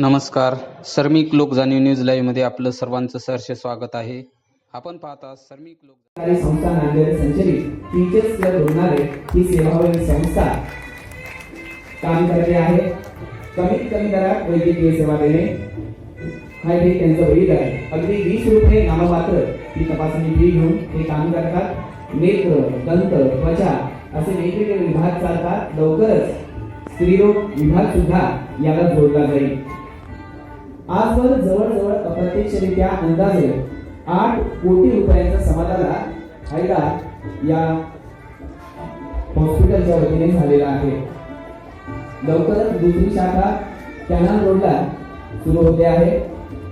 नमस्कार. सर्मिक लोक जाणीव न्यूज लाईव्हमध्ये आपलं सर्वांचं सहर्ष स्वागत आहे. आपण पाहता सर्मिक लोक संस्था नांदेड संचलित टीचर्स क्लब रुग्णालय ही सेवाभावी संस्था काम करते आहे. कमीत कमी दरात वैद्यकीय सेवा देणे. हा हे त्यांचं वैध आहे अगदी वीस रुपये नाममात्र ही तपासणी फी घेऊन हे काम करतात. नेत्र दंत त्वचा असे वेगवेगळे विभाग चालतात. लवकरच स्त्रीरोग विभाग सुद्धा याला जोडला जाईल. आजवर जवळजवळ अप्रत्यक्षरित्या अंदाजे आठ कोटी रुपयांचा समाजाला फायदा या हॉस्पिटलच्या वतीने झालेला आहे. लवकरच दुसरी शाखा कॅनल रोडला सुरू होते आहे.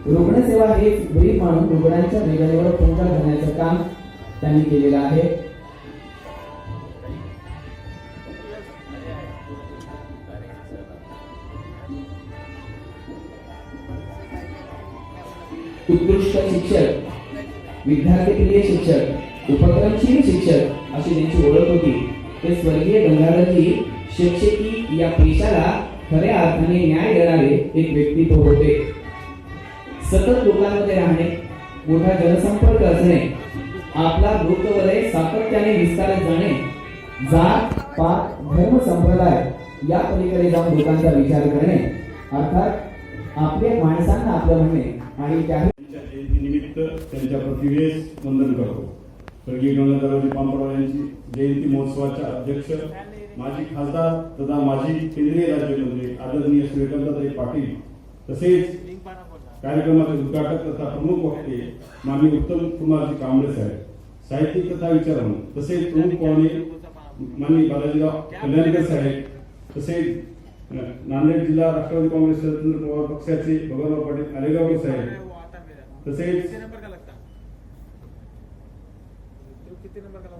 रुग्णसेवा हेच ब्रीफ म्हणून रुग्णांच्या वेगानेवर तोंडा घालण्याचं काम त्यांनी केलेलं आहे. उत्कृष्ट शिक्षक विद्यार्थीप्रिय शिक्षक उपक्रमशील शिक्षक अशी त्यांची ओळख होती. ते स्वर्गीय गंगाधरजी शिक्षकी या पेशाला खऱ्या अर्थाने न्याय देणारे एक व्यक्तित्व होते. सतत लोकांमध्ये राहणे मोठा जनसंपर्क असणे आपला लोकवलय सातत्याने विस्तारत जाणे जात पात धर्म संप्रदाय या पलीकडे जाऊन लोकांचा विचार करणे अर्थात आपल्या माणसांना आपलं म्हणणे आणि त्याही त्यांच्या प्रतिवेश त्यांच्या वंदन करतो. स्वर्गीय गंगाधररावजी पांपराव यांची जयंती महोत्सवाच्या अध्यक्ष माजी खासदार तथा माजी केंद्रीय राज्यमंत्री आदरणीय श्रीकांताताई पाटील तसेच कार्यक्रमाचे उद्घाटक तथा प्रमुख वक्ते माननीय उत्तम कुमारजी कांबळे साहेब. साहित्यिक तथा विचारवंत तसेच प्रमुख पाहुणे माननीय बालाजीराव कल्याणकर साहेब तसेच नांदेड जिल्हा राष्ट्रवादी काँग्रेस शरदचंद्र पवार पक्षाचे भगवानराव पाटील आलेगावकर साहेब तसेच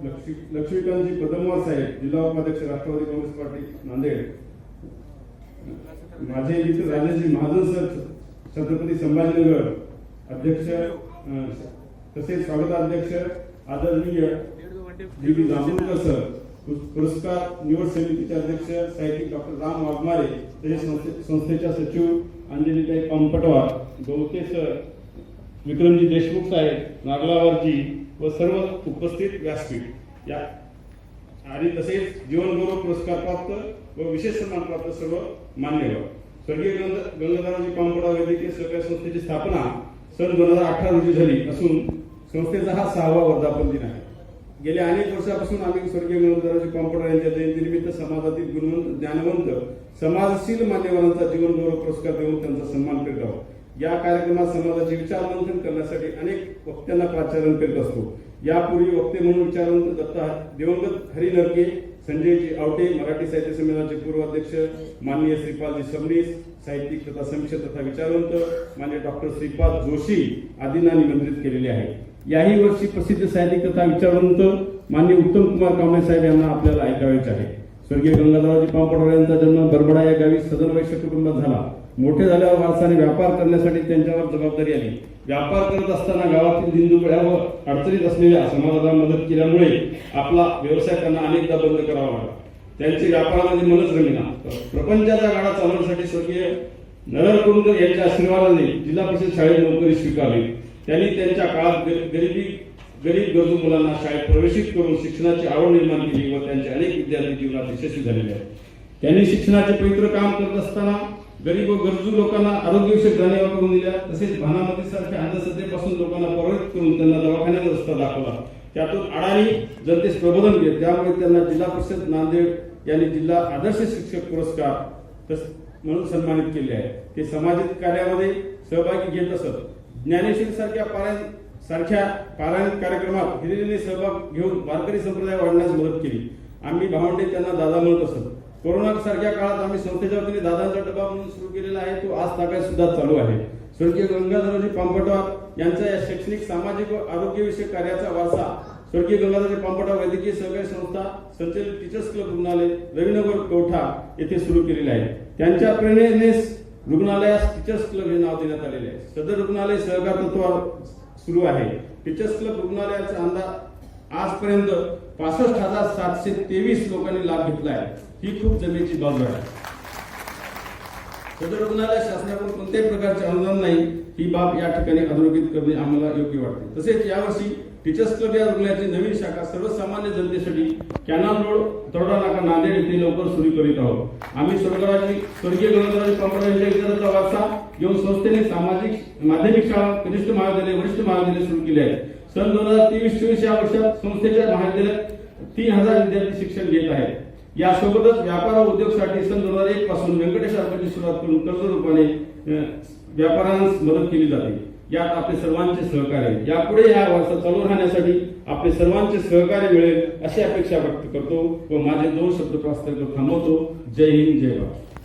लक्ष्मी- लक्ष्मीकांतजी पदमवार साहेब जिल्हा उपाध्यक्ष राष्ट्रवादी काँग्रेस पार्टी नांदेड. माझे मित्र राजेशजी महाजन सर छत्रपती संभाजीनगर. अध्यक्ष तसेच स्वागताध्यक्ष आदरणीय डी बी जांभूळकर सर पुरस- पुरस्कार निवड समितीचे अध्यक्ष साहित्यिक डॉक्टर राम वाघमारे तसेच संस्थे- संस्थेच्या सचिव अंजलीताई पांपटवार गवते सर विक्रमजी देशमुख साहेब नागलावरजी व सर्व उपस्थित व्यासपीठ. या आणि तसेच जीवनगौरव पुरस्कार प्राप्त व विशेष सन्मान प्राप्त सर्व मान्यवर. स्वर्गीय गंग- गंगाधररावजी पांपडा वैद्यकीय सहकारी संस्थेची स्थापना सन दोन हजार अठरा रोजी झाली असून संस्थेचा हा सहावा वर्धापन दिन आहे. गेल्या अनेक वर्षापासून आम्ही स्वर्गीय गंगाधररावजी पांपडा यांच्या जयंतीनिमित्त समाजातील गुणवंत ज्ञानवंत समाजशील मान्यवरांचा जीवनगौरव पुरस्कार देऊन त्यांचा सन्मान करीत आहोत. या कार्यक्रमात समाजाचे विचारमंथन करण्यासाठी अनेक वक्त्यांना प्राचारण करीत असतो. यापूर्वी वक्ते म्हणून विचारवंत दत्ता दिवंगत हरी नरके संजयजी आवटे मराठी साहित्य संमेलनाचे पूर्वाध्यक्ष माननीय श्रीपालजी सबनीस साहित्यिक तथा समीक्षक तथा विचारवंत मान्य डॉक्टर श्रीपाद जोशी आदींना निमंत्रित केलेले आहे. याही वर्षी प्रसिद्ध साहित्यिक तथा विचारवंत मान्य उत्तम कुमार कांबळे साहेब यांना आपल्याला ऐकावायचे आहे. स्वर्गीय गंगाधराजी पांपडवार यांचा जन्म बरबडा या गावी सदन वैश्य कुटुंबात झाला. मोठे झाल्यावर वारसाने व्यापार करण्यासाठी त्यांच्यावर जबाबदारी आली. व्यापार करत असताना गावातील दिंदुकड्या अडचणीत असलेल्या समाजाला मदत केल्यामुळे आपला व्यवसाय त्यांना अनेकदा बंद करावा लागला. त्यांचे व्यापारामध्ये मनच रमिना प्रपंचाच्या गाडा चालवण्यासाठी स्वर्गीय नरकुंड यांच्या आशीर्वादाने जिल्हा परिषद शाळेत नोकरी स्वीकारली. त्यांनी त्यांच्या काळात गरिबी गरीब गरजू मुलांना शाळेत प्रवेशित करून शिक्षणाची आवड निर्माण केली व त्यांचे अनेक विद्यार्थी जीवनात यशस्वी झालेले आहेत. त्यांनी शिक्षणाचे पवित्र काम करत असताना गरीब व गरजू लोकांना आरोग्यविषयक जाणीवा करून दिल्या तसेच भानामती सारख्या अंधश्रद्धेपासून लोकांना प्रवृत्त करून त्यांना दवाखान्याचा रस्ता दाखवला. त्यातून अडाणी जनतेस प्रबोधन केले. त्यामुळे त्यांना जिल्हा परिषद नांदेड यांनी जिल्हा आदर्श शिक्षक पुरस्कार म्हणून सन्मानित केले आहे. ते सामाजिक कार्यामध्ये सहभागी घेत असत. ज्ञानेश्वरी सारख्या पारायण सारख्या पारायण कार्यक्रमात हिरिरीने सहभाग घेऊन वारकरी संप्रदाय वाढण्यास मदत केली. आम्ही भावंडे त्यांना दादा म्हणत असत. कोरोना सारख्या काळात आम्ही संस्थेच्या वतीने दादांचा डबा म्हणून सुरू केलेला आहे तो आज ताब्यात सुद्धा चालू आहे. स्वर्गीय गंगाधरजी पांपटवार यांचा या शैक्षणिक सामाजिक व आरोग्यविषयक कार्याचा वारसा स्वर्गीय गंगाधरजी पांपटवार वैद्यकीय सहकारी संस्था संचलित टीचर्स क्लब रुग्णालय रवीनगर कवठा येथे सुरू केलेले आहे. त्यांच्या प्रेरणेनेच रुग्णालयास टीचर्स क्लब हे नाव देण्यात आलेले आहे. सदर रुग्णालय सहकार तत्वावर सुरू आहे. टीचर्स क्लब रुग्णालयाचा अंदाज आजपर्यंत पासष्ट हजार सातशे तेवीस लोकांनी लाभ घेतला आहे. ही खूप जमेची बाजू आहे. सदर रुग्णालय शासनाकडून कोणत्याही प्रकारचे अनुदान नाही. ही बाब या ठिकाणी अधोरेखित करणे आम्हाला योग्य वाटते. तसेच यावर्षी टीचर्स क्लब या रुग्णालयाची नवीन शाखा सर्वसामान्य जनतेसाठी कॅनॉल रोड तरोडा नांदेड येथे लवकर सुरू करीत आहोत. आम्ही स्वर्गराजी स्वर्गीय गणोदराजी पांपड वारसा घेऊन संस्थेने सामाजिक माध्यमिक शाळा कनिष्ठ महाविद्यालय वरिष्ठ महाविद्यालय सुरू केले आहे सन दोन हजार तेवीस चोवीस या वर्षात संस्थेच्या महाविद्यालयात तीन हजार विद्यार्थी शिक्षण घेत आहेत. यासोबतच व्यापार व उद्योगसाठी सन दोन हजार एक पासून व्यंकटेश अर्पणची सुरुवात करून कर्ज रूपाने व्यापाऱ्यांना मदत केली जाते. यात आपले सर्वांचे सहकार्य यापुढे या वारसा चालू राहण्यासाठी आपले सर्वांचे सहकार्य मिळेल अशी अपेक्षा व्यक्त करतो व माझे दोन शब्द प्रास्ताविक थांबवतो. जय हिंद जय भारत.